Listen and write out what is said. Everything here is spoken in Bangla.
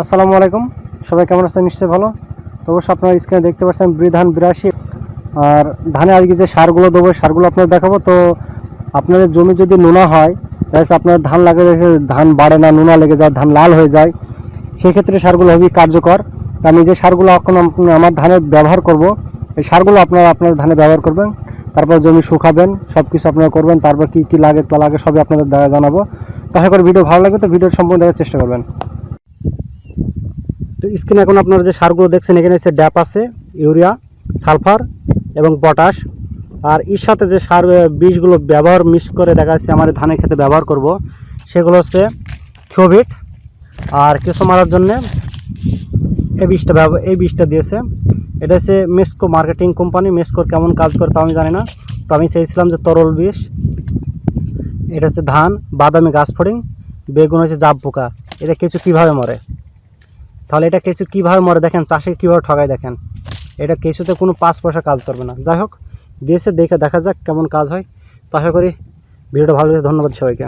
আসসালামু আলাইকুম। সবাই কেমন আছেন? নিশ্চয়ই ভালো। তো অবশ্য আপনারা স্ক্রিনে দেখতে পাচ্ছেন বিধান বিরাশি। আর ধানে আজকে যে সারগুলো দেবো সারগুলো আপনাদের দেখাবো। তো আপনাদের জমি যদি নোনা হয়, তাহলে আপনার ধান লাগে ধান বাড়ে না, নোনা লেগে যায়, ধান লাল হয়ে যায়। সেক্ষেত্রে সারগুলো খুবই কার্যকর। আমি যে সারগুলো এখন আমার ধানে ব্যবহার করব, এই সারগুলো আপনারা আপনার ধানে ব্যবহার করবেন। তারপর জমি শুকাবেন সব কিছু আপনারা করবেন। তারপর কি কি লাগে তা লাগে সবই আপনাদের জানাব। তো আশা করি ভিডিও ভালো লাগে তো ভিডিওর সম্পূর্ণ দেখার চেষ্টা করবেন। তো স্ক্রিনে এখন আপনারা যে সারগুলো দেখছেন, এখানে হচ্ছে ড্যাপ আছে, ইউরিয়া, সালফার এবং পটাশ। আর এর সাথে যে সার বীজগুলো ব্যবহার, মিক্স করে দেখা যাচ্ছে আমার ধানের ক্ষেত্রে ব্যবহার করব, সেগুলো হচ্ছে থিওভিট। আর কিছু মারার জন্যে এই বীজটা এই বীজটা দিয়েছে। এটা হচ্ছে মেসকো মার্কেটিং কোম্পানি। মেসকোর কেমন কাজ করে তা আমি জানি না, তো আমি চেয়েছিলাম যে তরল বিষ এটা হচ্ছে ধান, বাদামি গাছ ফড়িং, বেগুন হচ্ছে জাব পোকা এটা কিছু কীভাবে মরে? তাহলে এটা কিছু কীভাবে মরে দেখেন? চাষে কীভাবে ঠকায় দেখেন? এটা কিছুতে কোনো পাঁচ পয়সা কাজ করবে না। যাই হোক, দিয়েছে, দেখে দেখা যাক কেমন কাজ হয়। তো আশা করি ভিডিওটা ভালো লেগেছে। ধন্যবাদ সবাইকে।